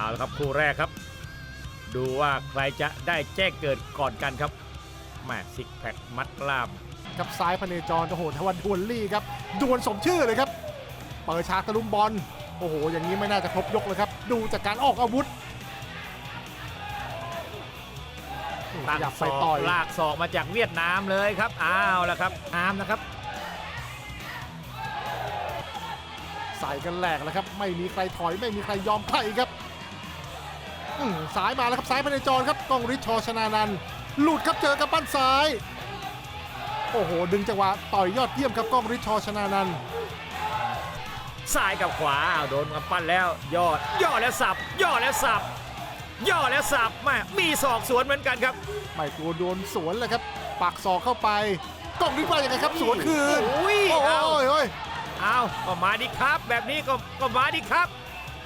เอาละครับคู่แรกครับ ดูว่าใครจะได้แจ้งเกิดก่อนกันครับแม่ซิกแพคมัดกล้ามกับซ้ายพเนจรโอ้โหทวันดวลลี่ครับดวลสมชื่อเลยครับ เปิดฉากตะลุมบอลโอ้โห อย่างนี้ไม่น่าจะครบยกเลยครับ ดูจากการออกอาวุธนี่ตั้งอยากศไปอกต่อยลากศอกมาจากเวียดนามเลยครับอ้าวแล้วครับอามนะครับ ใส่กันแหลกแล้วครับ ไม่มีใครถอยไม่มีใครยอมใครครับอืม สายมาแล้วครับซ้ายพเนจรครับกล้องริชชอชนานันท์หลุดครับเจอกับปั้นซ้าย โอ้โห ดึงจังหวะต่อยยอดเยี่ยมครับกล้องริชชอชนานันท์ซ้ายกับขวาอ้าวโดนกำปั้นแล้ว ยอดย่อแล้วสับย่อแล้วสับย่อแล้วสับแม่มีศอกสวนเหมือนกันครับ ไม่กลัวโดนสวนเลยครับปักศอกเข้าไปกล้องริชว่ายังไงครับสวนคืนโอ้ยโอ้เอายโอ้ยเอาก็มาดิครับ แบบนี้ก็ก็มาดิครับ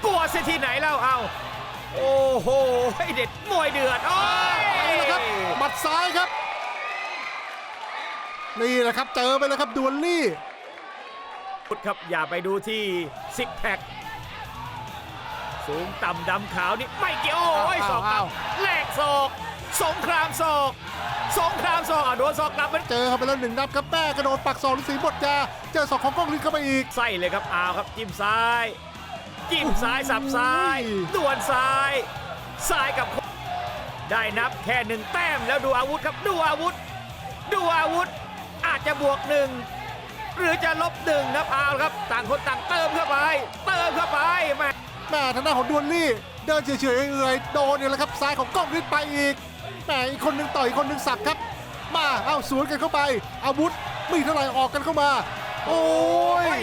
กลัวเสียที่ไหนเล่าเอา โอ้โหเด็ดมวยเดือดโอ้ยไปแล้วครับหมัดซ้ายครับ นี่แหละครับเจอไปแล้วครับดวลลี่ พุทธครับอย่าไปดูที่ซิกแพคสูงต่ำดำขาวนี่ไม่เกี่ยวโอ้ยอ้าวศอกกลัอ้าบว แลกศอกสงครามศอกสงครามศอกอะโดนศอกกลับมันเจอเข้าไปแล้วหนึ่งนับครับแม่กระโดดปักศอกฤาษีบดยาเจอศอกของกล้องฤทธิ์เข้าไปอีก ไส้เลยครับอ้าวครับจิ้มซ้าย จิ้มซ้ายสับซ้ายโอ้โหดวลซ้าย ซ้ายกับขวาได้นับแค่หนึ่งแต้มแล้วดูอาวุธครับดูอาวุธ ดูอาวุธ อาจจะบวกหนึ่งหรือจะลบหนึ่งครับเอาละครับ ต่างคนต่างเติมเข้าไป เติมเข้าไปแม่แม่ทางด้านของดวลลี่ เดินเฉยๆเอื่อยๆโดนเนี่ยแหละครับซ้ายของกล้องฤทธิ์ไปอีกแม่อีกคนหนึ่งต่อยอีกคนหนึ่งสับครับ มาเอ้าสวนกันเข้าไป อาวุธมีเท่าไหร่ออกกันเข้ามา โอ้ย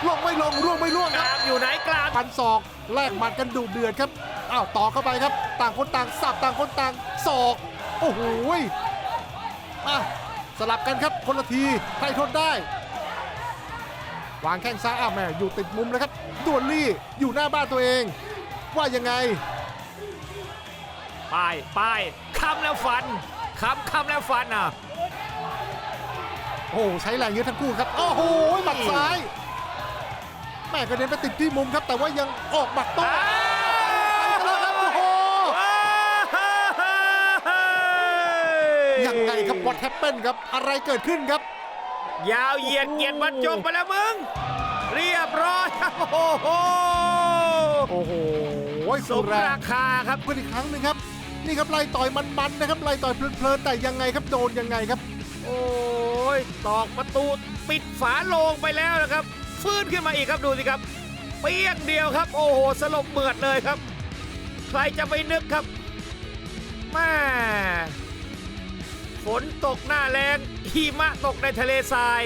โอ้ยลงไม่ลงร่วงไม่ร่วงกครับลางอยู่ไหนกลางปันศอกแลกหมัดกันดุเดือดครับ อ้าวต่อเข้าไปครับ ต่างคนต่างสับต่างคนต่างศอก โอ้โหยอะสลับกันครับคนละทีใครทนได้ วางแข้งซ้ายอ้าวแม่อยู่ติดมุมเลยครับดวลลี่อยู่หน้าบ้านตัวเอง ว่ายังไง ป้ายป้ายคำแล้วฟันคำคำแล้วฟันอะ โอ้โหใช้แรงเยอะทั้งคู่ครับ โอ้โหหมัดซ้าย แม่กระเด็นไปติดที่มุมครับ แต่ว่ายังออกหมัดโต้ไปแล้วครับโอ้โหยังไงครับวอตแฮปเปิลครับอะไรเกิดขึ้นครับ ยาวเหยียดเกียรติบรรจงไปแล้วมึง เรียบร้อยครับโอ้โหโอ้โหสคู่มแรรากคาครับกันอีกครั้งหนึ่งครับ นี่ครับไล่ต่อยมันๆนะครับไล่ต่อยเพลินๆแต่ยังไงครับโดนยังไงครับ โอ้ยตอกประตูปิดฝาโลงไปแล้วนะครับ ฟื้นขึ้นมาอีกครับดูสิครับ เปี้ยงเดียวครับ โอ้โหสลบเหมือดเลยครับ ใครจะไปนึกครับแม่ฝนตกหน้าแรงหิมะตกในทะเลทราย